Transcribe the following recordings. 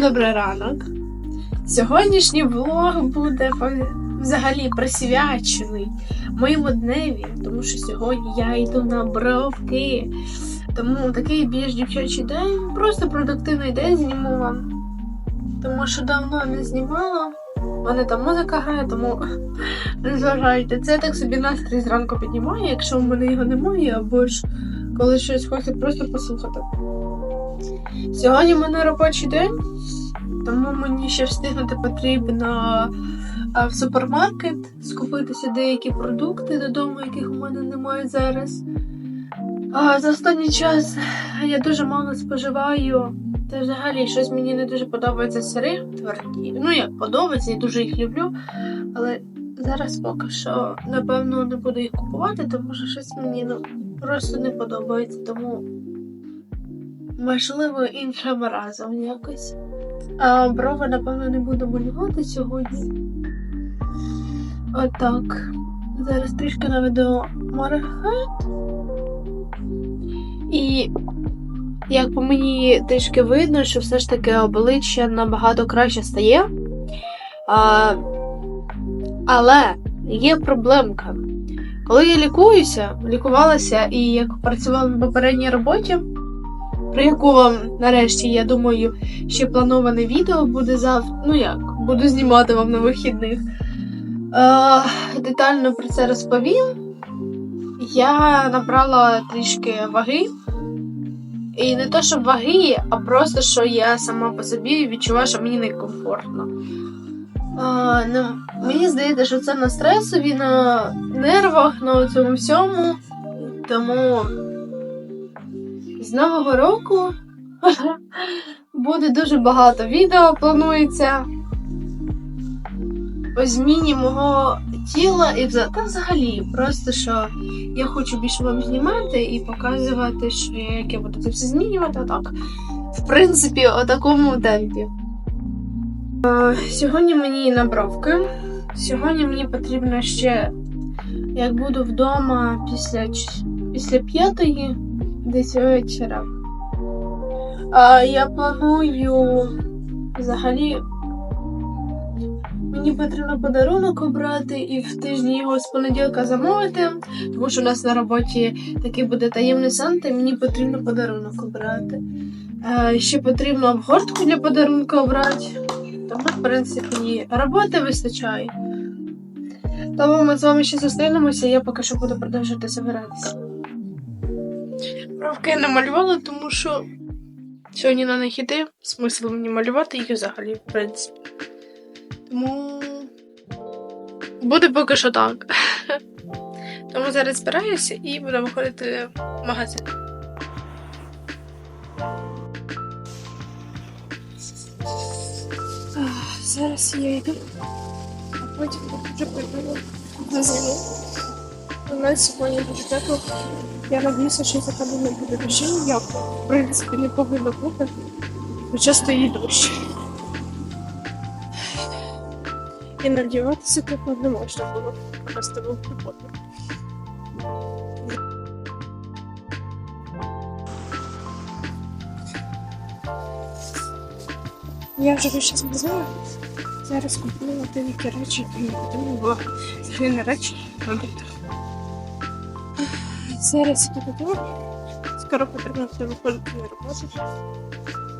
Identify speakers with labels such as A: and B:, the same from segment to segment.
A: Добрий ранок. Сьогоднішній влог буде взагалі присвячений моєму дневі, тому що сьогодні я йду на бровки. Тому такий більш дівчачий день, просто продуктивний день зніму вам. Тому що давно не знімала. У мене там музика грає, тому не зважайте. Це так собі настрій зранку піднімаю, якщо в мене його немає, або ж коли щось хочеться просто послухати. Сьогодні в мене робочий день, тому мені ще встигнути потрібно в супермаркет скупитися деякі продукти додому, яких у мене немає зараз. За останній час я дуже мало споживаю. Та взагалі щось мені не дуже подобається сири тверді. Ну як подобається, я дуже їх люблю. Але зараз поки що, напевно, не буду їх купувати, тому що щось мені ну, просто не подобається. Тому Можливо, іншим разом якось. А брови, напевно, не буду малювати сьогодні. Отак. Зараз трішки наведу марахет. І як по мені трішки видно, що все ж таки обличчя набагато краще стає. А, але є проблемка. Коли я лікуюся, лікувалася і як працювала на попередній роботі, про яку вам нарешті, я думаю, ще плановане відео буде завтра. Ну як, буду знімати вам на вихідних. Е, детально про це розповім. Я набрала трішки ваги. І не то, що ваги, а просто що я сама по собі відчуваю, що мені некомфортно. Е, ну, мені здається, що це на стресові, на нервах, на цьому всьому. Тому з Нового року буде дуже багато відео планується по зміні мого тіла і та взагалі, просто що я хочу більше вам знімати і показувати, що як я буду це все змінювати. Так, в принципі, у такому темпі. Е, Сьогодні мені на бровки. Сьогодні мені потрібно ще, як буду вдома після, після п'ятої, десь вечора. А, я планую взагалі. Мені потрібно подарунок обрати і в тижні його з понеділка замовити, тому що у нас на роботі такий буде таємний санта, і мені потрібно подарунок обрати. Е, ще потрібно обгортку для подарунка обрати. Тому, в принципі, роботи вистачає. Тому ми з вами ще зустрінемося, я поки що буду продовжувати збиратися. Бровки не малювала, тому що сьогодні на них іти. Смисл мені малювати їх взагалі, в принципі. Тому буде поки що так. Тому зараз збираюся і буду виходити в магазин. Зараз я йду, а потім вже прийду на зиму. У нас сьогодні дуже тепло. Я надіюся, що кадром не буде дощу, як в принципі не повинно бути. Хоча стоїть дощ. І надіватися тепло не можна було. Просто був припадок. Я вже вийшла з магазину. Зараз купила деякі речі, які мені потрібно було. Взагалі не речі, мабуть. Зараз додому. Скоро потрібно буде виходити на роботу.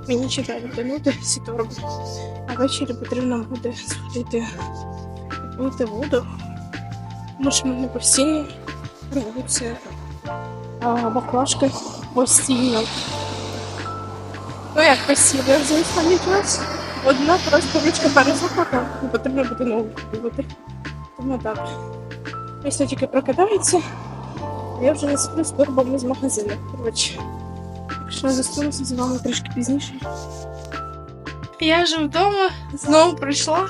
A: Мені чекає вдягнути всі торби. А ввечері потрібно буде сходити пити воду. Тому що мене постійно рвуться баклажки постійно. Ну як постійно, останній час. Одна просто ручка пересохла, і потрібно буде нову купувати. Тому так. Після тільки прокидається. Я вже не сплю з торбами з магазину. Коротше, якщо зустрінуся з вами трішки пізніше. Я вже вдома, знову прийшла.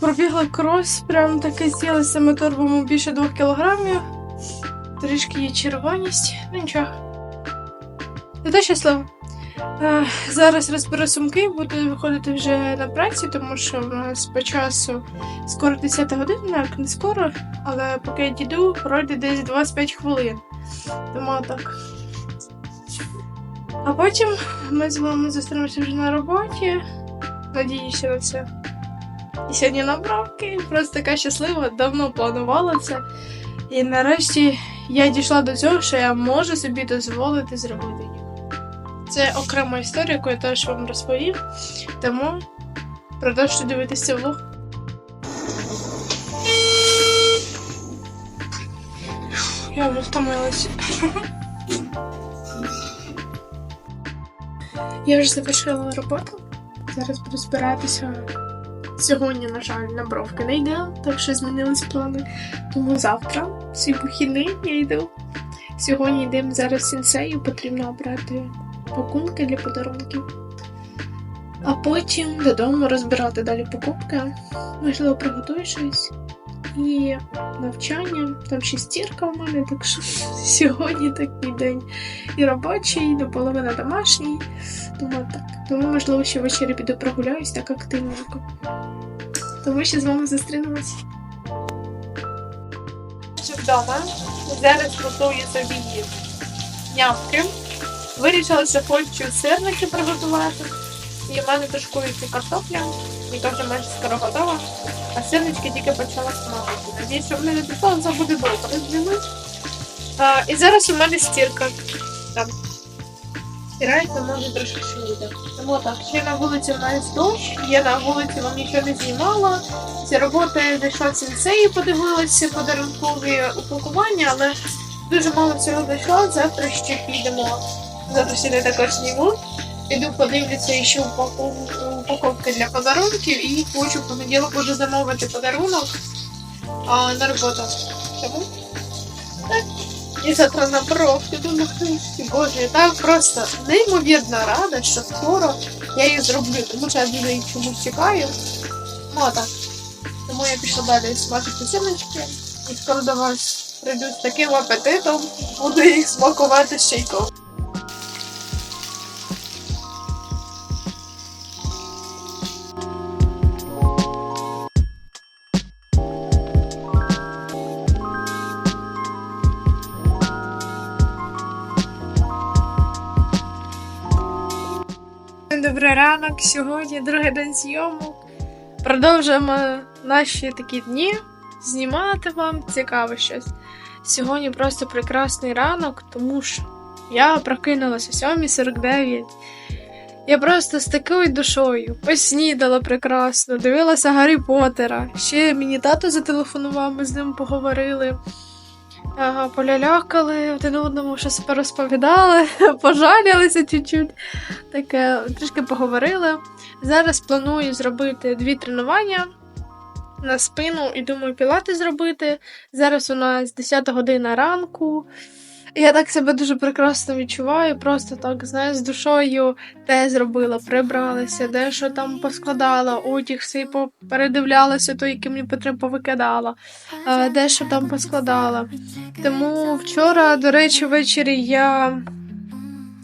A: Пробігла крос, прям таке з'їла ми торбами більше двох кілограмів. Трішки є червоність. Ну нічого. Зато щаслива. Зараз розберу сумки, буду виходити вже на працю, тому що в нас по часу скоро 10 година, як не скоро, але поки я діду, пройде десь 25 хвилин. Тому так. А потім ми з вами зустрінемося вже на роботі. Надіюся на це. І сьогодні набравки. Просто така щаслива, давно планувала це. І нарешті я дійшла до цього, що я можу собі дозволити зробити. Це окрема історія, яку я теж вам розповім. Тому продовжуйте дивитися влог. Я вже втомилась. Я вже завершила роботу. Зараз буду збиратися. Сьогодні, на жаль, на бровки не йде, так що змінилися плани. Тому завтра, свій вихідний, я йду. Сьогодні йдемо зараз в сенсею, потрібно обрати пакунки для подарунків. А потім додому розбирати далі покупки. Можливо, приготую щось. І навчання, там ще стірка в мене, так що сьогодні такий день і робочий, до половини домашній. Тому так. Тому, можливо, ще ввечері піду прогуляюсь так активненько. Тому ще з вами зустрінемось. Вдома. Зараз готую собі нявки. Вирішила, що хочу сирники приготувати. І в мене тушкується картопля, яка вже майже скоро готова. А сирнички тільки почала смажити. Надіюсь, що вони не пішло, це буде зробити. А, і зараз у мене стірка. Там. Стирається, може трошки швидше. Тому так, ще на вулиці в нас дощ, я на вулиці вам нічого не знімала. Ці роботи зайшла в сенсеї, подивилася подарункові упакування, але дуже мало всього зайшло. Завтра ще підемо. Не також зніму. Піду подивлюся ще упаковки для подарунків і хочу в понеділок уже замовити подарунок а, на роботу. Тому так. І завтра на бровки думаю, боже, я так просто неймовірно рада, що скоро я її зроблю, тому що я дуже її чомусь чекаю. Ну так. Тому я пішла далі смажити сімечки і скоро до вас прийду з таким апетитом, буду їх смакувати з Сьогодні другий день зйомок. Продовжуємо наші такі дні. Знімати вам цікаво щось. Сьогодні просто прекрасний ранок, тому що я прокинулася о 7.49. Я просто з такою душою поснідала прекрасно, дивилася Гаррі Поттера. Ще мені тато зателефонував, ми з ним поговорили. Ага, полялякали один одному, щось порозповідали, пожалілися чуть-чуть. Таке трішки поговорили. Зараз планую зробити дві тренування на спину і думаю, пілати зробити. Зараз у нас 10 година ранку. Я так себе дуже прекрасно відчуваю, просто так, знаєш, з душою те зробила, прибралася, дещо там поскладала, одяг свій передивлялася, той, який мені потрібно повикидала, е, дещо там поскладала. Тому вчора, до речі, ввечері я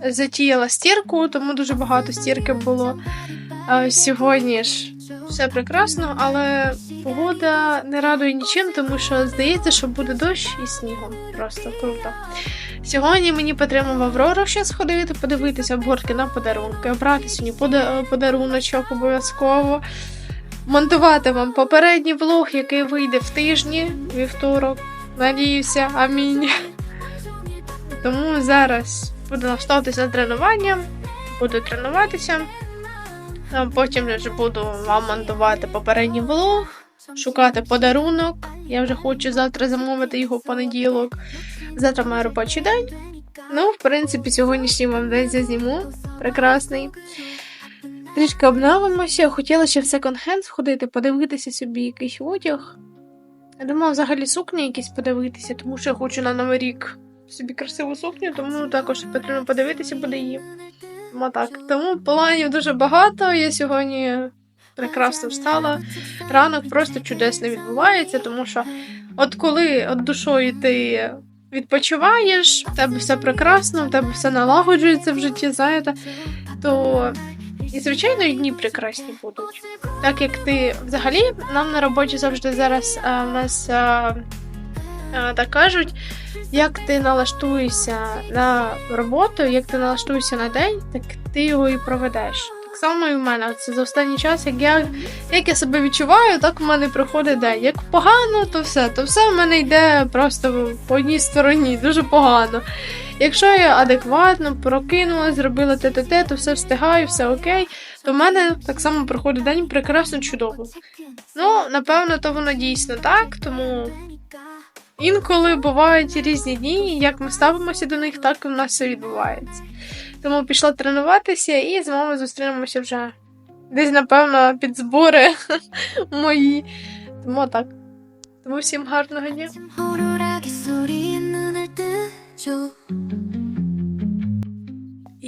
A: затіяла стірку, тому дуже багато стірки було. Сьогодні ж все прекрасно, але погода не радує нічим, тому що здається, що буде дощ і снігом. Просто круто. Сьогодні мені потрібно в Аврору ще сходити, подивитися обгортки на подарунки, обрати сьогодні пода- подаруночок обов'язково. Монтувати вам попередній влог, який вийде в тижні, вівторок. Надіюся, амінь. Тому зараз буду налаштовуватися на тренування, буду тренуватися. Потім вже буду вам монтувати попередній влог, шукати подарунок. Я вже хочу завтра замовити його в понеділок. Завтра має робочий день. Ну, в принципі, сьогоднішній вам день зазніму. Прекрасний. Трішки обновимося. Хотіла ще в секонд-хенд сходити, подивитися собі якийсь одяг. Я думала, взагалі сукні якісь подивитися, тому що я хочу на Новий рік собі красиву сукню, тому також потрібно подивитися буде її. Тому так. Тому планів дуже багато. Я сьогодні прекрасно встала. Ранок просто чудесно відбувається, тому що от коли от душою ти відпочиваєш, в тебе все прекрасно, в тебе все налагоджується в житті, знаєте, то і звичайно і дні прекрасні будуть. Так як ти взагалі нам на роботі завжди зараз а, в нас а, Так кажуть, як ти налаштуєшся на роботу, як ти налаштуєшся на день, так ти його і проведеш. Так само і в мене. Це за останній час, як я, як я себе відчуваю, так в мене проходить день. Як погано, то все. То все в мене йде просто по одній стороні, дуже погано. Якщо я адекватно прокинулась, зробила те-те-те, то все встигаю, все окей, то в мене так само проходить день прекрасно чудово. Ну, напевно, то воно дійсно так, тому інколи бувають різні дні, як ми ставимося до них, так і в нас все відбувається. Тому пішла тренуватися і з вами зустрінемося вже десь, напевно, під збори мої. Тому так. Тому всім гарного дня.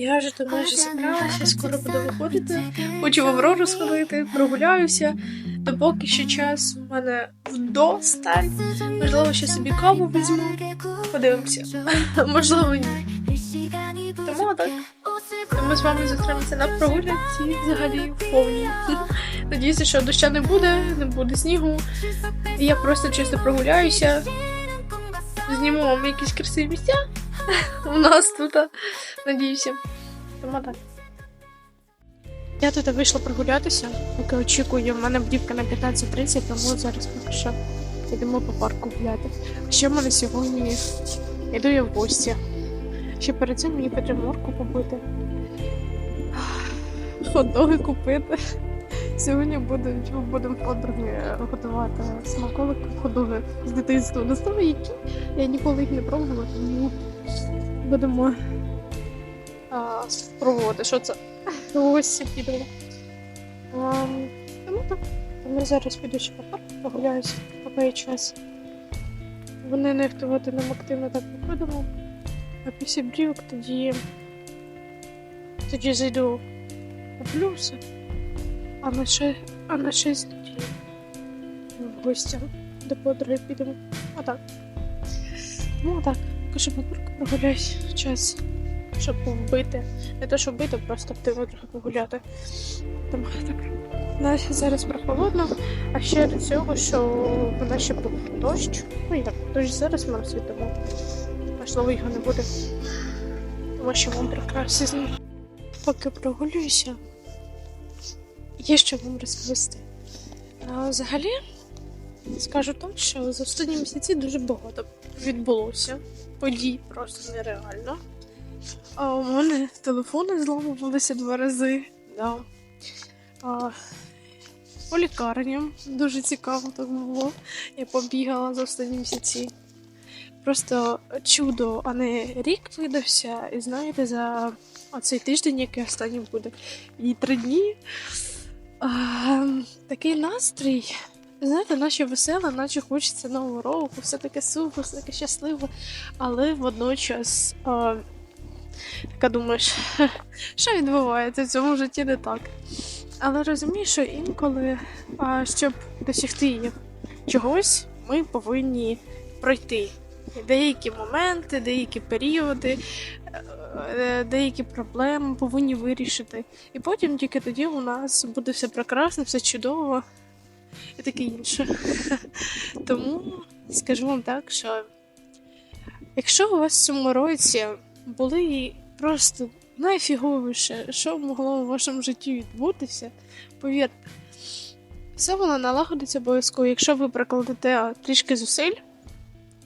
A: Я вже тут майже зібралася, скоро буду виходити. Хочу в Аврору сходити, прогуляюся. Допоки ще час у мене вдосталь. Можливо, ще собі каву візьму. Подивимося. Можливо, ні. Тому так. Ми з вами зустрінемося на прогулянці взагалі в повній. Надіюся, що доща не буде, не буде снігу. І я просто чисто прогуляюся. Зніму вам якісь красиві місця у нас тут. Надіюся. Тому так. Я тут вийшла прогулятися, поки очікую. В мене брівка на 15.30, тому зараз поки що йдемо по парку гуляти. Ще в мене сьогодні йду я в гості. Ще перед цим мені потрібно морку побити. Хот-доги купити. Сьогодні будуть, будемо подруги готувати смаколики хот-доги з дитинства. Знаю, які. Я ніколи їх не пробувала, тому будемо а, спробувати, що це. Ось підемо. Um, тому так. Ми зараз піду ще по парку прогуляюся, поки є час. Вони нехтувати нам активно так виходимо. А після брівок тоді. Тоді зайду у плюси. А на ще, а на шість тоді в гостя до подруги підемо. А так. Ну так, кажу, по парку прогуляюсь час, щоб вбити. Не те, щоб вбити, просто активно трохи погуляти. Тому так. Нас зараз прохолодно, а ще до цього, що в нас ще був дощ. Ну так, дощ зараз моросить, тому можливо його не буде. Тому що вам прекрасно. Поки прогулююся, є що вам розповісти. А, взагалі, скажу так, що за останні місяці дуже багато відбулося. Подій просто нереально. А у мене телефони зламувалися два рази. Да. А, по лікарням дуже цікаво так було. Я побігала за останні місяці. Просто чудо, а не рік видався. І знаєте, за оцей тиждень, який останній буде, і три дні. А, такий настрій. Знаєте, наче весело, наче хочеться нового року, все таке супер, все таке щасливо, але водночас а, така думаєш, що відбувається в цьому житті не так. Але розумієш, що інколи, а, щоб досягти чогось, ми повинні пройти деякі моменти, деякі періоди, е, деякі проблеми повинні вирішити. І потім тільки тоді у нас буде все прекрасно, все чудово і таке інше. Тому скажу вам так, що якщо у вас в цьому році були просто найфіговіше, що могло в вашому житті відбутися, повірте, все воно налагодиться обов'язково, якщо ви прикладете трішки зусиль.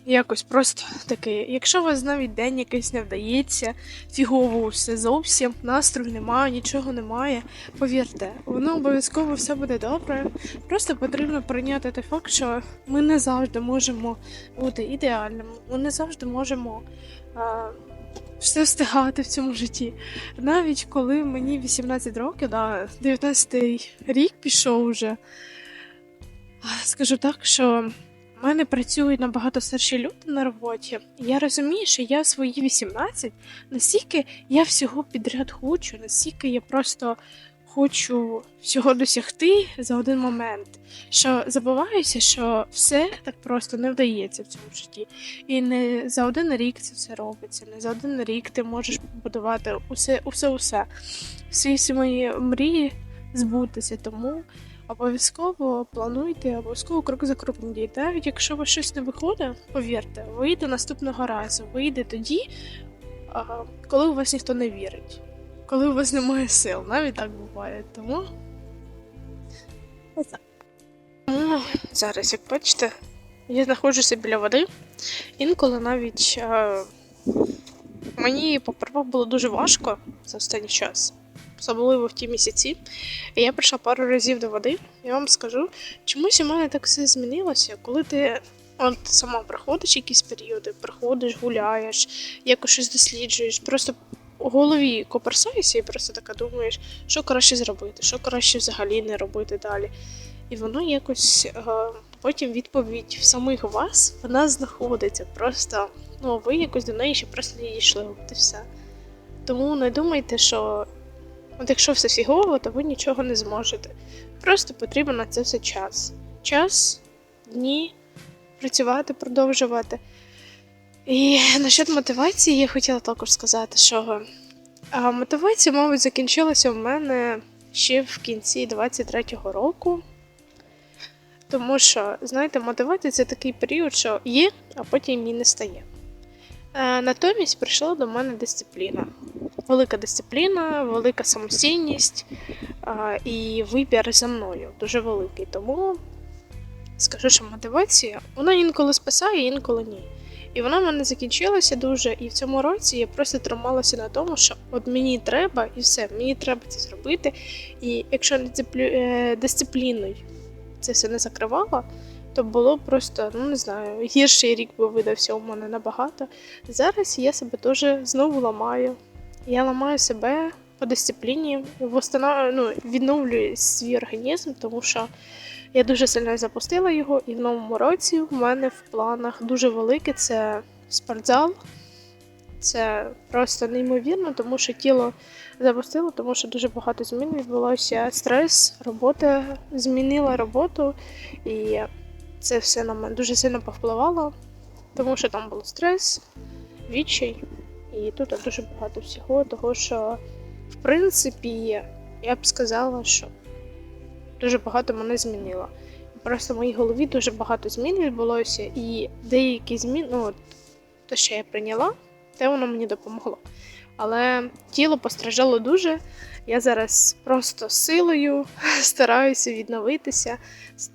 A: Якось просто таке. Якщо у вас навіть день якийсь не вдається, фігово все зовсім, настрою немає, нічого немає. Повірте, воно обов'язково все буде добре. Просто потрібно прийняти той факт, що ми не завжди можемо бути ідеальними, ми не завжди можемо а, все встигати в цьому житті. Навіть коли мені 18 років, да, 19 рік пішов вже, скажу так, що. У мене працюють набагато старші люди на роботі. Я розумію, що я свої 18, настільки я всього підряд хочу, настільки я просто хочу всього досягти за один момент. Що забуваюся, що все так просто не вдається в цьому житті. І не за один рік це все робиться, не за один рік ти можеш побудувати усе, усе, усе. Всі мої мрії збутися. Тому Обов'язково плануйте, обов'язково крок за кроком дійте. Навіть якщо у вас щось не виходить, повірте, вийде наступного разу. Вийде тоді, коли у вас ніхто не вірить, коли у вас немає сил. Навіть так буває. Тому. Тому зараз, як бачите, я знаходжуся біля води. Інколи навіть мені попервах було дуже важко за останній час, особливо в ті місяці. Я прийшла пару разів до води. Я вам скажу, чомусь у мене так все змінилося, коли ти от сама проходиш якісь періоди, приходиш, гуляєш, якось щось досліджуєш, просто у голові коперсаєшся і просто така думаєш, що краще зробити, що краще взагалі не робити далі. І воно якось е, потім відповідь в самих вас вона знаходиться. Просто ну ви якось до неї ще просто дійшли. От і все. Тому не думайте, що от якщо все фігово, то ви нічого не зможете. Просто потрібен на це все час. Час, дні, працювати, продовжувати. І насчет мотивації я хотіла також сказати, що а, мотивація, мабуть, закінчилася в мене ще в кінці 23-го року. Тому що, знаєте, мотивація це такий період, що є, а потім її не стає. Е, натомість прийшла до мене дисципліна. Велика дисципліна, велика самостійність і вибір за мною дуже великий. Тому скажу, що мотивація вона інколи спасає, інколи ні. І вона в мене закінчилася дуже. І в цьому році я просто трималася на тому, що от мені треба і все, мені треба це зробити. І якщо е, дисципліною це все не закривала, то було просто, ну не знаю, гірший рік би видався у мене набагато. Зараз я себе дуже знову ламаю. Я ламаю себе по дисципліні, восстанов... ну, відновлюю свій організм, тому що я дуже сильно запустила його, і в новому році в мене в планах дуже велике це спортзал. Це просто неймовірно, тому що тіло запустило, тому що дуже багато змін відбулося. Стрес, робота змінила роботу, і це все на мене дуже сильно повпливало, тому що там був стрес, відчай, і тут дуже багато всього, того що, в принципі, я б сказала, що дуже багато мене змінило. Просто в моїй голові дуже багато змін відбулося, і деякі зміни, ну, те, що я прийняла, те воно мені допомогло. Але тіло постраждало дуже. Я зараз просто силою стараюся відновитися.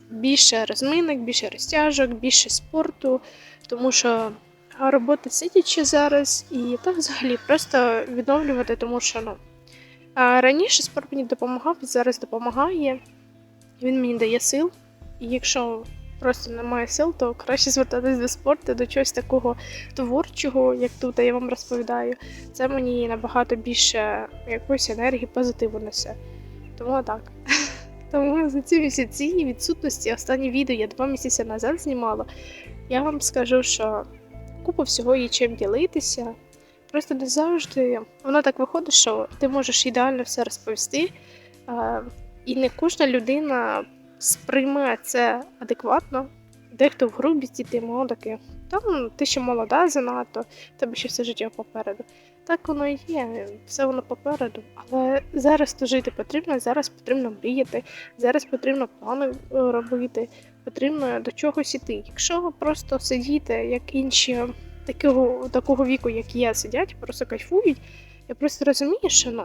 A: Більше розминок, більше розтяжок, більше спорту, тому що робота сидячи зараз, і так взагалі просто відновлювати, тому що ну. Раніше спорт мені допомагав, зараз допомагає. Він мені дає сил. І якщо просто немає сил, то краще звертатись до спорту, до чогось такого творчого, як тут я вам розповідаю. Це мені набагато більше якоїсь енергії, позитиву несе. Тому так. Тому за ці місяці відсутності останнє відео я два місяці назад знімала. Я вам скажу, що купа всього є чим ділитися. Просто не завжди воно так виходить, що ти можеш ідеально все розповісти. І не кожна людина сприйме це адекватно. Дехто в грубісті, ти таке. Там ти ще молода занадто, тебе ще все життя попереду. Так воно і є, все воно попереду. Але зараз то жити потрібно, зараз потрібно мріяти, зараз потрібно плани е, робити, потрібно до чогось іти. Якщо просто сидіти, як інші такого, такого віку, як я, сидять, просто кайфують, я просто розумію, що ну,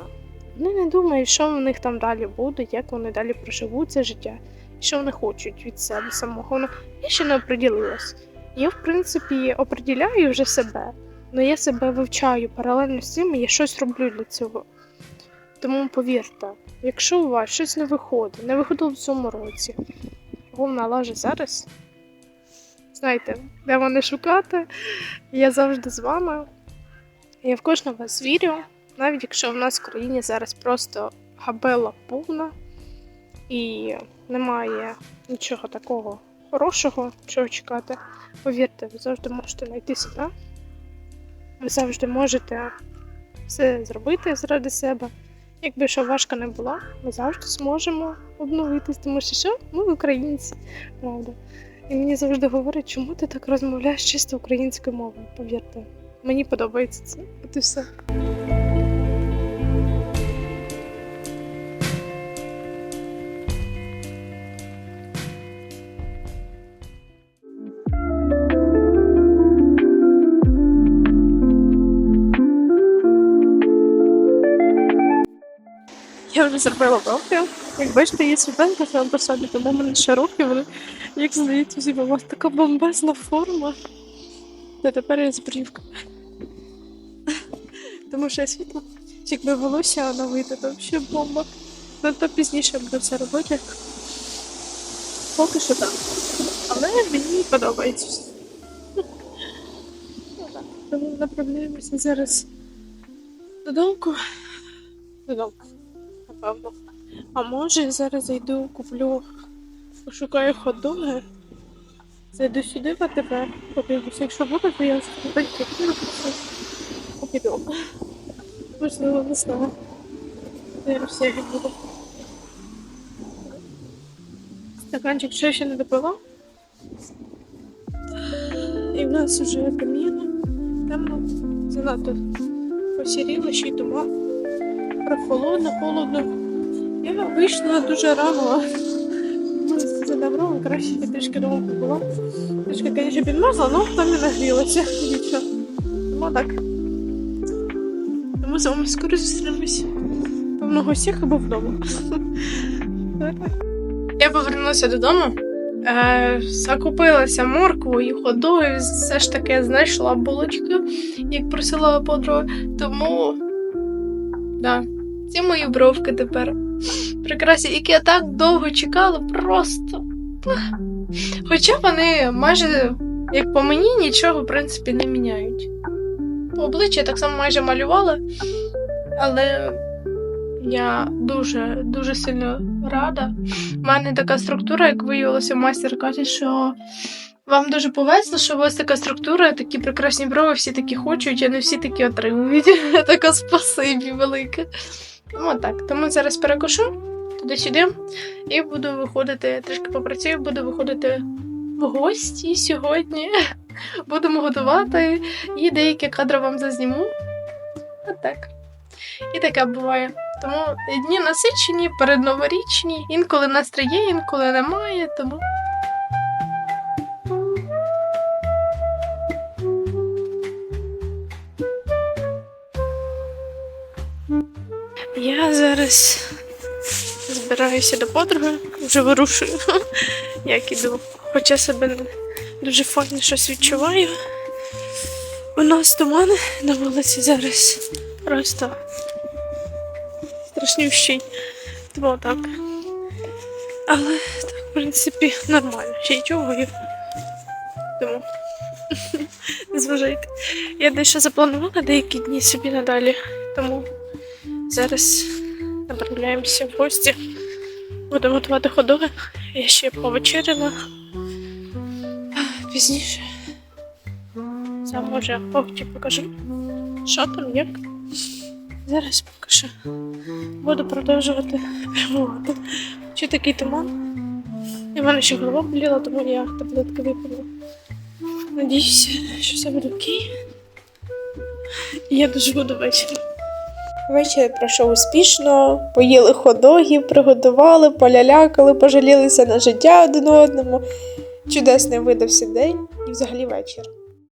A: вони не думають, що в них там далі буде, як вони далі проживуть це життя, що вони хочуть від себе самого. Ну, я ще не оприділилась. Я, в принципі, оприділяю вже себе, але я себе вивчаю паралельно з цим, і я щось роблю для цього. Тому повірте, якщо у вас щось не виходить, не виходило в цьому році, головна лажа зараз. Знаєте, де мене шукати, я завжди з вами. Я в кожного вас вірю, навіть якщо в нас в країні зараз просто габела повна і немає нічого такого хорошого, чого чекати. Повірте, ви завжди можете знайти себе. Ви завжди можете все зробити заради себе. Якби що важко не було, ми завжди зможемо обновитись, тому що що? ми українці, правда. І мені завжди говорять, чому ти так розмовляєш чисто українською мовою, повірте. Мені подобається це. От і все. Я вже зробила бровки. Як бачите, є світленька сам по собі, тому мене ще руки, вони, як здається, всі вас така бомбезна форма. Та тепер я з. Тому що я світло. Якби волосся оновити, то взагалі бомба. Ну то пізніше буду все робити. Поки що так. Але мені подобається. Ну. Тому направляємося зараз додому. Додому. Напевно. А може я зараз зайду, куплю, пошукаю хот-доги. Зайду сюди в АТБ, подивлюся. Якщо буде, то я скажу, піду. Можливо, не знаю. Я буду. Стаканчик ще ще не допила. І в нас вже камін. Темно, занадто посіріло, ще й туман. Прохолодно, холодно. Я вийшла дуже рано. Ну, Це добро, краще трішки дома побула. Трішки, звісно, підмерзла, але там і нагрілася. Нічого. Тому так. Тому з вами скоро зустрінемось. Певно, в гостях або вдома. Я повернулася додому. Е, закупилася морквою, ходою, все ж таки знайшла булочки, як просила подруга. Тому да, ці мої бровки тепер прекрасні, які я так довго чекала, просто. Хоча вони майже, як по мені, нічого, в принципі, не міняють. По обличчю так само майже малювала, але я дуже дуже сильно рада. У мене така структура, як виявилося, майстер каже, що вам дуже повезло, що у вас така структура, такі прекрасні брови, всі такі хочуть, а не всі такі отримують. Така спасибі велике. Тому так. Тому зараз перекушу туди-сюди і буду виходити, трішки попрацюю, буду виходити в гості сьогодні. Будемо готувати і деякі кадри вам зазніму. Отак. І таке буває. Тому дні насичені, передноворічні, інколи настрій інколи немає, тому. Зараз збираюся до подруги, вже вирушую, як іду. Хоча себе дуже файно щось відчуваю. У нас туман на вулиці зараз просто страшнющий. Тому так. Але так, в принципі, нормально. Ще й чого. Тому не зважайте. Я дещо запланувала деякі дні собі надалі. Тому зараз направляємося в гості. Будемо готувати ходоги. Я ще повечеряла. Пізніше. Це може овчі покажу. Що там, як? Зараз покажу. Буду продовжувати прямувати. Чи такий туман? В мене ще голова боліла, тому я таблетки випила. Надіюся, що все буде окей. І я дуже буду ввечері. Вечір пройшов успішно, поїли ходогів, приготували, полялякали, пожалілися на життя один одному. Чудесний видався день і взагалі вечір.